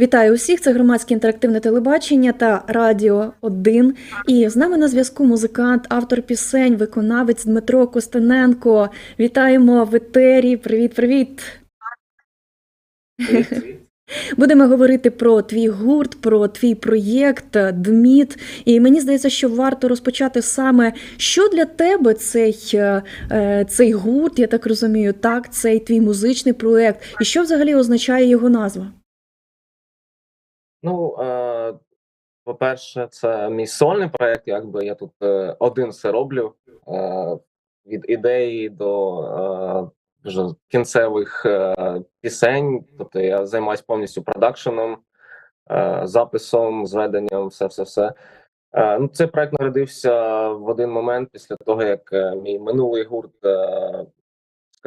Вітаю усіх! Це громадське інтерактивне телебачення та Радіо 1. І з нами на зв'язку музикант, автор пісень, виконавець Дмитро Костененко. Вітаємо в етері. Привіт, привіт! Будемо говорити про твій гурт, про твій проєкт Дміт. І мені здається, що варто розпочати саме, що для тебе цей, е, е, цей гурт, я так розумію, так, цей твій музичний проєкт, і що взагалі означає його назва? Ну, е, по-перше, це мій сольний проект, якби я тут е, один все роблю е, від ідеї до вже кінцевих пісень. Тобто я займаюся повністю продакшеном, записом, зведенням, все, все, все. Ну, цей проект народився в один момент після того, як мій минулий гурт,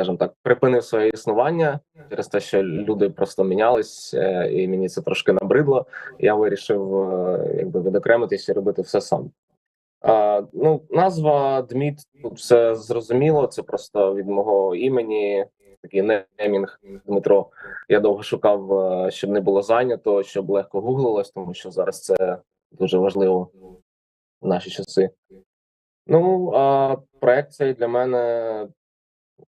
скажімо так, припинив своє існування через те, що люди просто мінялись, е, і мені це трошки набридло. Я вирішив е, якби відокремитися і робити все сам. А, ну, назва Дміт тут все зрозуміло. Це просто від мого імені, такий немінг Дмитро. Я довго шукав, е, щоб не було зайнято, щоб легко гуглилось, тому що зараз це дуже важливо в наші часи. Ну, а проект цей для мене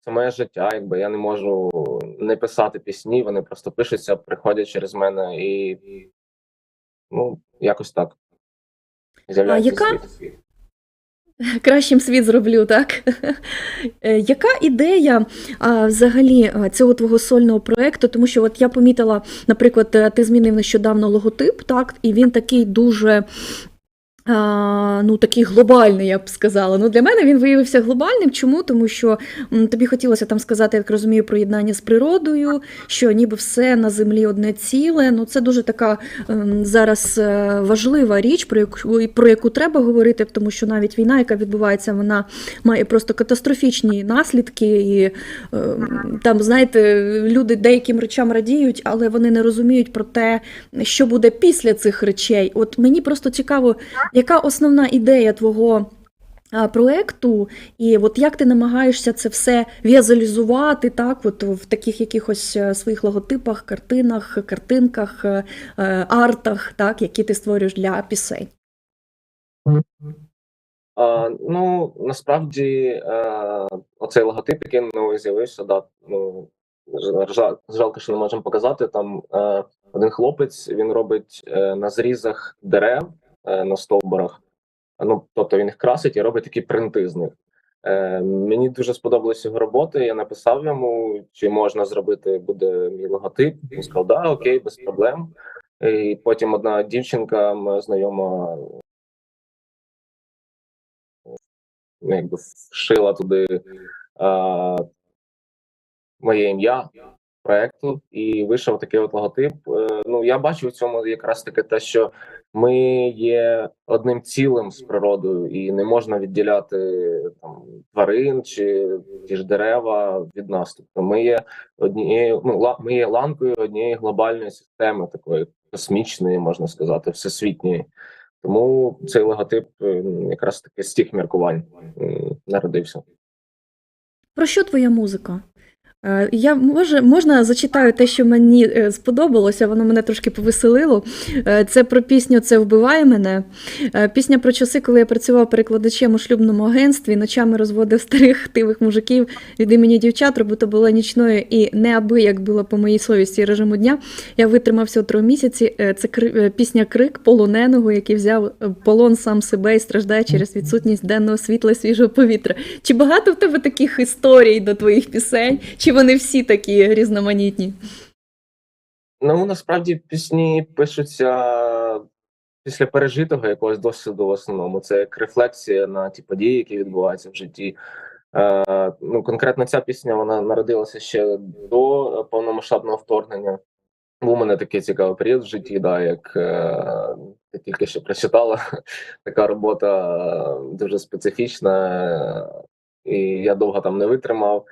це моє життя. Якби я не можу не писати пісні, вони просто пишуться, приходять через мене і ну, якось так. З'являється яка- світ. Кращим світ зроблю, так? Е, Яка ідея а, взагалі цього твого сольного проекту? Тому що от я помітила, наприклад, е, ти змінив нещодавно логотип, так, і він такий дуже. Ну, такий глобальний, я б сказала. Ну, для мене він виявився глобальним. Чому? Тому що тобі хотілося там сказати, я так розумію, про єднання з природою, що ніби все на землі одне ціле. Ну, це дуже така ем, зараз е, важлива річ, про яку, про яку треба говорити, тому що навіть війна, яка відбувається, вона має просто катастрофічні наслідки. І ем, там, знаєте, люди деяким речам радіють, але вони не розуміють про те, що буде після цих речей. От мені просто цікаво, яка основна ідея твого. Проекту, і от як ти намагаєшся це все візуалізувати, так, от в таких якихось е, своїх логотипах, картинах, картинках, е, е, артах, так, які ти створюєш для пісень. А, ну насправді оцей логотип, який новий з'явився, да, ну жалко, що не можемо показати. Там один хлопець він робить на зрізах дерев на стовбурах. Ну тобто він їх красить і робить такі принти з них. Е, мені дуже сподобалися його роботи. Я написав йому, чи можна зробити буде мій логотип. Він сказав, да, окей, без проблем. І потім одна дівчинка, моя знайома, ну, якби вшила туди а, моє ім'я проекту, і вийшов такий от логотип. Е, ну я бачу в цьому якраз таки те, що ми є одним цілим з природою, і не можна відділяти там тварин чи ті ж дерева від нас. Тобто ми є однією, ну ми є ланкою однієї глобальної системи, такої космічної, можна сказати, всесвітньої. Тому цей логотип е, якраз таки з тих міркувань народився. Про що твоя музика? Е, Я може можна зачитаю те, що мені е, сподобалося, воно мене трошки повеселило. Е, Це про пісню Це вбиває мене. Пісня про часи, коли я працював перекладачем у шлюбному агентстві, ночами розводив старих хтивих мужиків від імені дівчат. Робота була нічною і неабияк було по моїй совісті режиму дня. Я витримав всього три місяці. Це пісня Крик полоненого, який взяв полон сам себе і страждає через відсутність денного світла і свіжого повітря. Чи багато в тебе таких історій до твоїх пісень? Чи вони всі такі різноманітні? Ну насправді пісні пишуться після пережитого якогось досвіду в основному. Це як рефлексія на ті події, які відбуваються в житті. Е, ну, конкретно ця пісня вона народилася ще до повномасштабного вторгнення. Був у мене такий цікавий період в житті, да, як е, ти тільки що прочитала. Така робота е, дуже специфічна, і я довго там не витримав,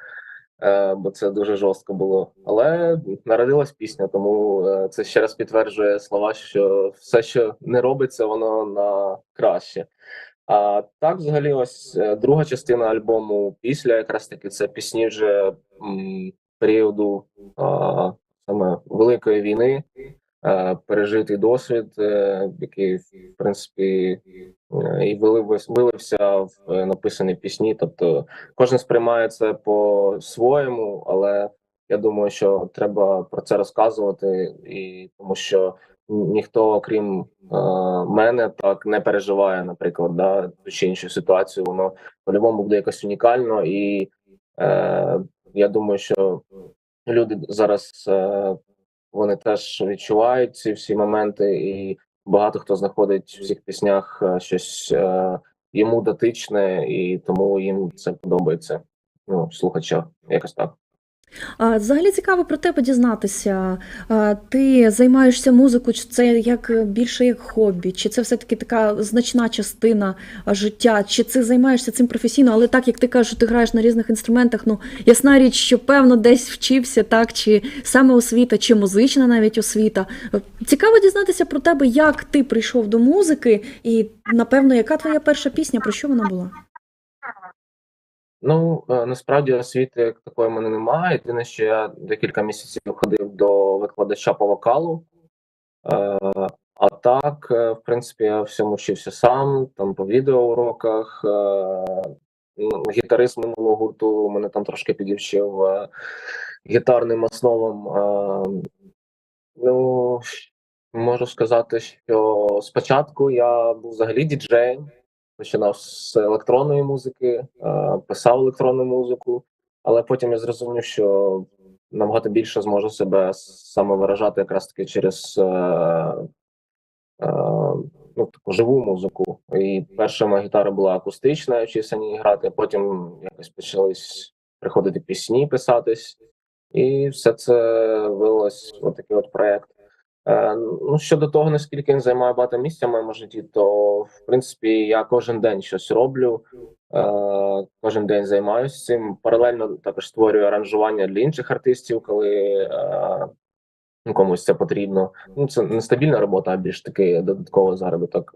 бо це дуже жорстко було. Але народилась пісня, тому е, це ще раз підтверджує слова, що все, що не робиться, воно на краще. А так, взагалі, ось е, друга частина альбому після якраз таки це пісні вже м, періоду а, саме Великої війни. Е, пережитий досвід, е, який в принципі е, і вилився, в написані пісні. Тобто кожен сприймає це по-своєму, але я думаю, що треба про це розказувати, і тому що ніхто, окрім мене, так не переживає, наприклад, да, ту чи іншу ситуацію. Воно по-любому буде якось унікально, і е, я думаю, що люди зараз е, вони теж відчувають ці всі моменти, і багато хто знаходить в цих піснях е, щось е, йому дотичне, і тому їм це подобається. Ну, слухача, якось так. Взагалі цікаво про тебе дізнатися. Ти займаєшся музикою, чи це як е, більше як хобі, чи це все-таки така значна частина життя, чи ти займаєшся цим професійно, але так як ти кажеш, ти граєш на різних інструментах, ну ясна річ, що певно десь вчився, так, чи саме освіта, чи музична навіть освіта. Е, Цікаво дізнатися про тебе, як ти прийшов до музики, і напевно, яка твоя перша пісня, про що вона була? Ну е, насправді освіти як такої в мене немає. Єдине, що я декілька місяців ходив до викладача по вокалу. Е, а так, е, в принципі, я всьому вчився сам, там по відеоуроках. Ну, гітарист минулого гурту мене там трошки підівчив гітарним основам. Ну, можу сказати, що спочатку я був взагалі діджеєм починав з електронної музики, е, писав електронну музику, але потім я зрозумів, що набагато більше зможу себе саме виражати якраз таки через е, е, ну, таку живу музику. І перша моя гітара була акустична, я вчився ній грати, потім якось почались приходити пісні писатись, і все це вилилось в такий от проєкт. Е, Ну, щодо того, наскільки він займає багато місця в моєму житті, то в принципі я кожен день щось роблю, е, кожен день займаюся цим. Паралельно також створюю аранжування для інших артистів, коли е, ну, комусь це потрібно. Ну, це не стабільна робота, а більш такий додатковий заробіток.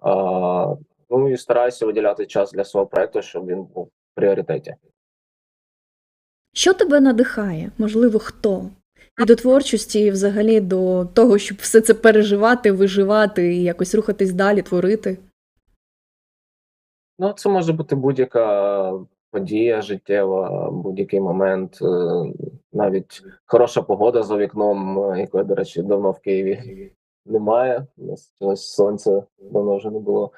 Ну і стараюся виділяти час для свого проекту, щоб він був в пріоритеті. Що тебе надихає? Можливо, хто? І до творчості, і взагалі до того, щоб все це переживати, виживати і якось рухатись далі, творити. Ну, це може бути будь-яка подія життєва, будь-який момент, е, навіть хороша погода за вікном, е, якої, до речі, давно в Києві немає. У нас сонця давно вже не було.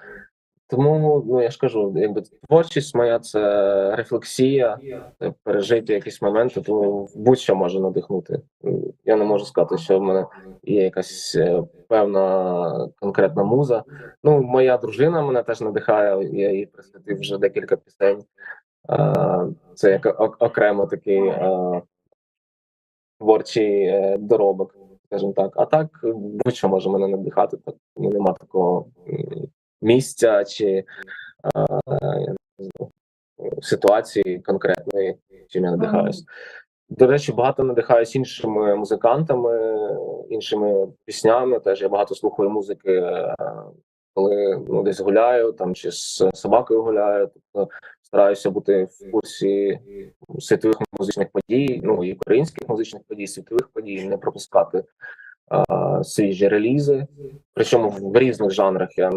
Тому, ну я ж кажу, якби творчість моя це рефлексія, це пережиті якісь моменти, тому будь-що може надихнути. Я не можу сказати, що в мене є якась е, певна конкретна муза. Ну, моя дружина мене теж надихає. Я їй присвятив вже декілька пісень. Це як окремо такий е, творчий е, доробок, скажімо так. А так будь-що може мене надихати. Так ну, нема такого місця чи я не знаю, ситуації конкретної, чим я надихаюсь. До речі, багато надихаюсь іншими музикантами, іншими піснями. Теж я багато слухаю музики, е, коли ну, десь гуляю там чи з собакою гуляю. Тобто стараюся бути в курсі світових музичних подій, ну і українських музичних подій, світових подій, не пропускати а, свіжі релізи. Причому в різних жанрах я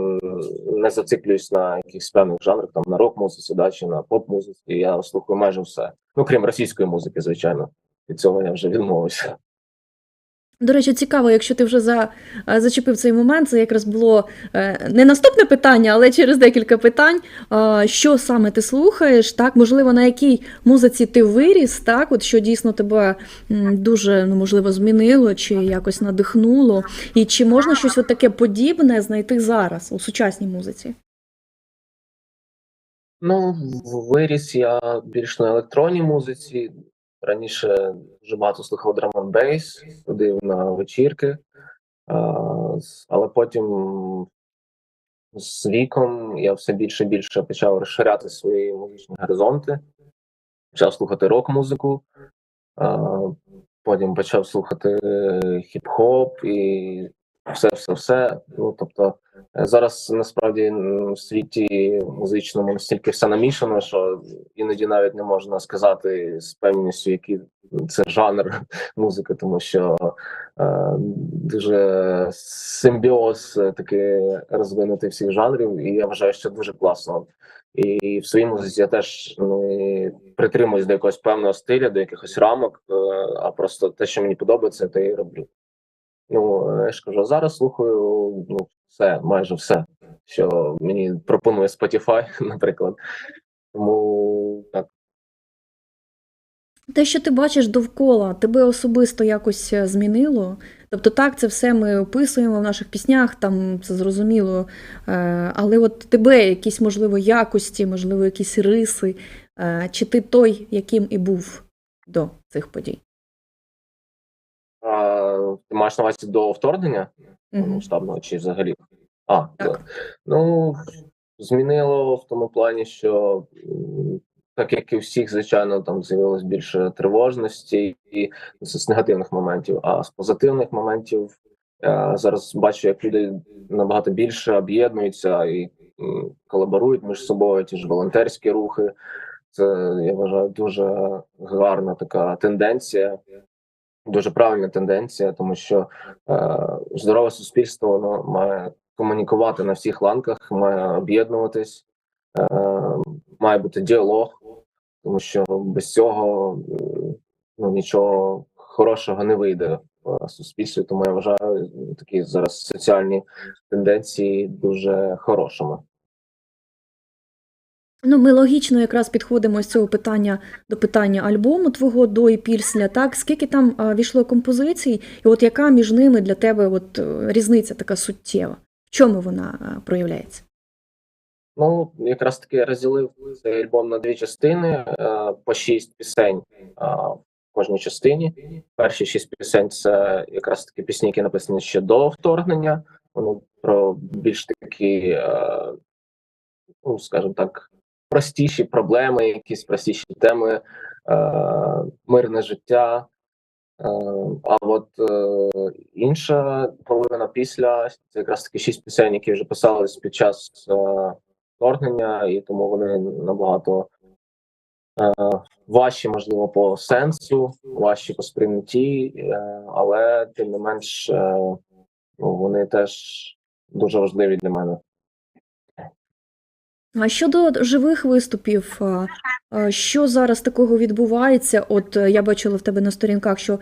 не зациклююсь на якихось певних жанрах, там на рок-музиці, да, чи на поп-музиці. Я слухаю майже все. Ну крім російської музики, звичайно. Від цього я вже відмовився. До речі, цікаво, якщо ти вже за, е, зачепив цей момент, це якраз було е, не наступне питання, але через декілька питань. Е, Що саме ти слухаєш, так? Можливо, на якій музиці ти виріс, так? От що дійсно тебе дуже, ну, можливо, змінило чи якось надихнуло. І чи можна щось от таке подібне знайти зараз у сучасній музиці? Ну, виріс я більш на електронній музиці. Раніше дуже багато слухав drum and bass, ходив на вечірки, але потім з віком я все більше і більше почав розширяти свої музичні горизонти, почав слухати рок-музику, потім почав слухати хіп-хоп і все, все, все. Ну, тобто, Е, Зараз насправді в світі музичному настільки все намішано, що іноді навіть не можна сказати з певністю, які це жанр музики, тому що е, дуже симбіоз е, такий розвинутий всіх жанрів, і я вважаю, що дуже класно. І в своїй музиці я теж не притримуюсь до якогось певного стиля, до якихось рамок, е, а просто те, що мені подобається, те і роблю. Ну, е, я ж кажу, зараз слухаю ну, все, майже все, що мені пропонує Spotify, наприклад. Тому так. Те, що ти бачиш довкола, тебе особисто якось е, змінило. Тобто, так, це все ми описуємо в наших піснях, там це зрозуміло. Е, Але от тебе якісь, можливо, якості, можливо, якісь риси, чи ти той, яким і був до цих подій? Ти маєш на увазі до вторгнення Мгм. штабного чи взагалі? А, Так. да. ну змінило в тому плані, що так як і у всіх, звичайно, там з'явилось більше тривожності і з негативних моментів. А з позитивних моментів я зараз бачу, як люди набагато більше об'єднуються і колаборують між собою, ті ж волонтерські рухи. Це я вважаю дуже гарна така тенденція, дуже правильна тенденція, тому що е, здорове суспільство воно має комунікувати на всіх ланках, має об'єднуватись, е, має бути діалог, тому що без цього е, ну, нічого хорошого не вийде в суспільстві. Тому я вважаю такі зараз соціальні тенденції дуже хорошими. Ну, ми логічно якраз підходимо з цього питання до питання альбому твого до і після. Так, скільки там війшло композицій, і от яка між ними для тебе от е, різниця така суттєва? В чому вона а, проявляється? Ну, якраз таки розділив цей альбом на дві частини е, по шість пісень е, в кожній частині. Перші шість пісень це якраз таки пісні, які написані ще до вторгнення. Вони про більш такі, е, ну скажімо так, простіші проблеми, якісь простіші теми, е, мирне життя. Е, А от е, інша половина після це якраз таки шість пісень, які вже писались під час вторгнення, і тому вони набагато важчі, можливо, по сенсу, важчі по сприйнятті, але тим не менш ну, вони теж дуже важливі для мене. А щодо живих виступів, що зараз такого відбувається? От е, я бачила в тебе на сторінках, що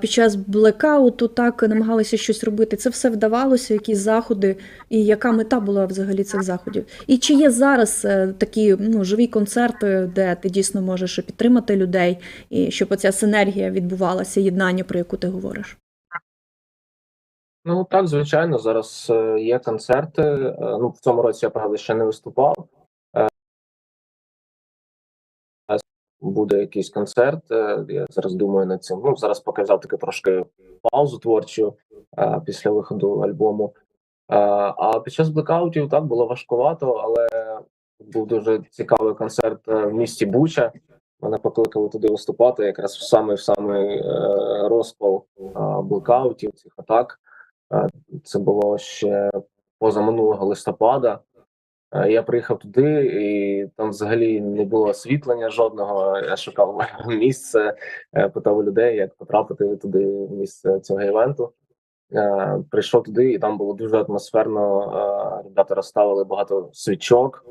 під час блекауту так намагалися щось робити. Це все вдавалося, якісь заходи, і яка мета була взагалі цих заходів? І чи є зараз е, такі ну, живі концерти, де ти дійсно можеш підтримати людей, і щоб оця синергія відбувалася, єднання, про яку ти говориш? Ну так, звичайно, зараз е, є концерти. Е, Ну, в цьому році я правда ще не виступав. Буде якийсь концерт. е, Я зараз думаю над цим. Ну, зараз поки взяв таки трошки паузу творчу е, після виходу альбому. Е, А під час блекаутів так було важкувато, але був дуже цікавий концерт в місті Буча. Мене покликали туди виступати, якраз в самий в самий розпал блекаутів, цих атак. Це було ще позаминулого листопада. Е, Я приїхав туди, і там взагалі не було освітлення жодного. Я шукав місце, е, питав людей, як потрапити туди в місце цього івенту. Е, Прийшов туди, і там було дуже атмосферно. Ребята розставили багато свічок.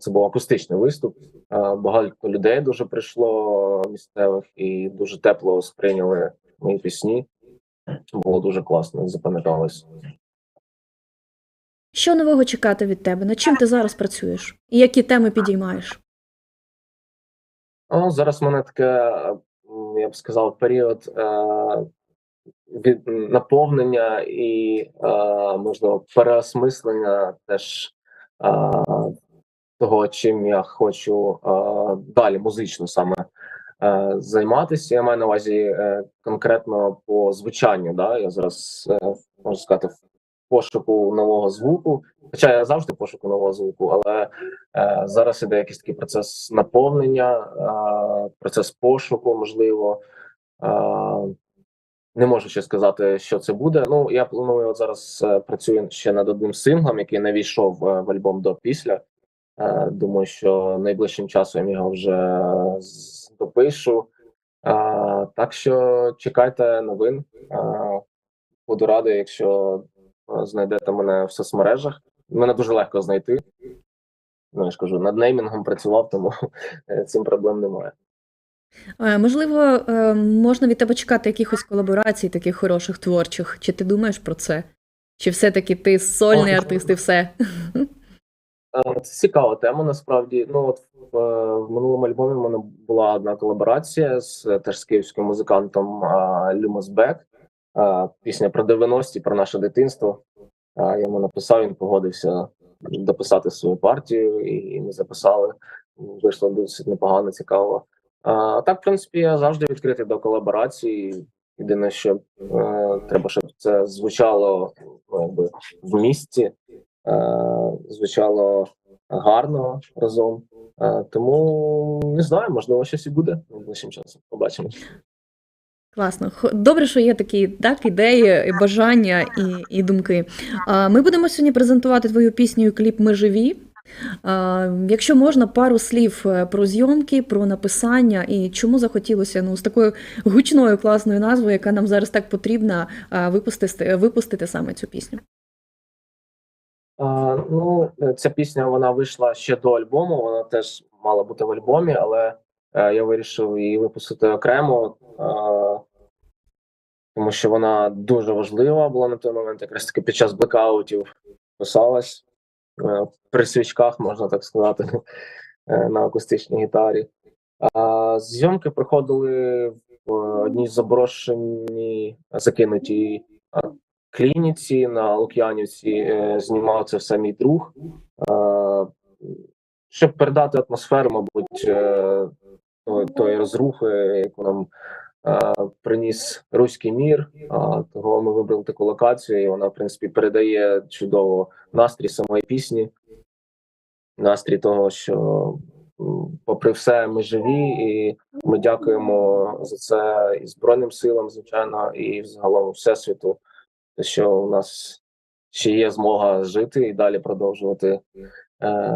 Це був акустичний виступ. Багато людей дуже прийшло місцевих і дуже тепло сприйняли мої пісні. Було дуже класно, запам'яталось. Що нового чекати від тебе? Над чим ти зараз працюєш? І які теми підіймаєш? Ну, зараз в мене таке, я б сказав, період е, від наповнення і, е, можливо, переосмислення теж е, того, чим я хочу е, далі музично саме е, займатися. Я маю на увазі е, конкретно по звучанню. Да? Я зараз е, можу сказати пошуку нового звуку. Хоча я завжди пошуку нового звуку, але е, зараз іде якийсь такий процес наповнення, е, процес пошуку, можливо. Е, не можу ще сказати, що це буде. Ну я планую от зараз е, працюю ще над одним синглом, який не війшов е, в альбом до після. Е, думаю, що найближчим часом його вже допишу А, так що чекайте новин. А, буду радий, якщо знайдете мене в соцмережах. Мене дуже легко знайти. Ну, я ж кажу, над неймінгом працював, тому е, цим проблем немає. Е, Можливо, е, можна від тебе чекати якихось колаборацій, таких хороших творчих. Чи ти думаєш про це? Чи все-таки ти сольний Ой, артист і все? Е, Це цікава тема. Насправді, ну от в, е, в минулому альбомі в мене була одна колаборація з е, теж з київським музикантом Люмос Бек. Пісня про 90-ті, про наше дитинство. Я йому написав, він погодився дописати свою партію, і ми записали. Вийшло досить непогано, цікаво. А так, в принципі, я завжди відкритий до колаборації. Єдине, що е, треба, щоб це звучало ну, якби в місті, е, звучало гарно разом. Е, тому не знаю, можливо, щось і буде найближчим часом. Побачимо. Класно. Добре, що є такі так, ідеї, бажання і, і думки. Ми будемо сьогодні презентувати твою пісню кліп Ми живі. Якщо можна, пару слів е, про зйомки, про написання і чому захотілося ну, з такою гучною класною назвою, яка нам зараз так потрібна, випустити, випустити саме цю пісню. Ну, е, ця пісня вона вийшла ще до альбому. Вона теж мала бути в альбомі, але я вирішив її випустити окремо, е, тому що вона дуже важлива була на той момент, якраз таки під час блекаутів писалась е, при свічках, можна так сказати, е, на акустичній гітарі. Зйомки проходили в одній заброшеній закинутій клініці на Лук'янівці е, знімав це все мій друг. Щоб передати атмосферу, мабуть, е, тої, тої розрухи, яку нам е, приніс руський мір. Того ми вибрали таку локацію, і вона, в принципі, передає чудово настрій самої пісні, настрій того, що попри все, ми живі, і ми дякуємо за це і Збройним силам, звичайно, і загалом всесвіту, що у нас ще є змога жити і далі продовжувати е,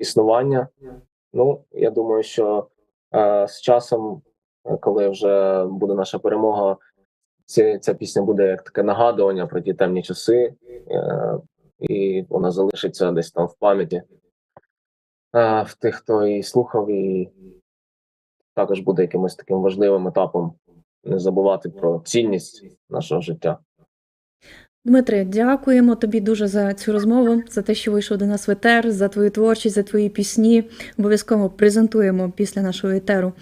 існування. Ну, я думаю, що е, з часом, е, коли вже буде наша перемога, ця, ця пісня буде як таке нагадування про ті темні часи, е, і вона залишиться десь там в пам'яті е, в тих, хто її слухав, і також буде якимось таким важливим етапом не забувати про цінність нашого життя. Дмитре, дякуємо тобі дуже за цю розмову, за те, що вийшов до нас в етер, за твою творчість, за твої пісні. Обов'язково презентуємо після нашого етеру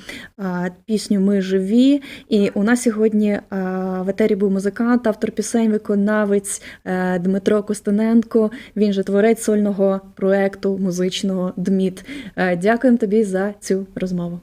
пісню Ми живі. І у нас сьогодні в етері був музикант, автор пісень, виконавець е, Дмитро Костененко. Він же творець сольного проекту музичного Дміт. Е, Дякуємо тобі за цю розмову.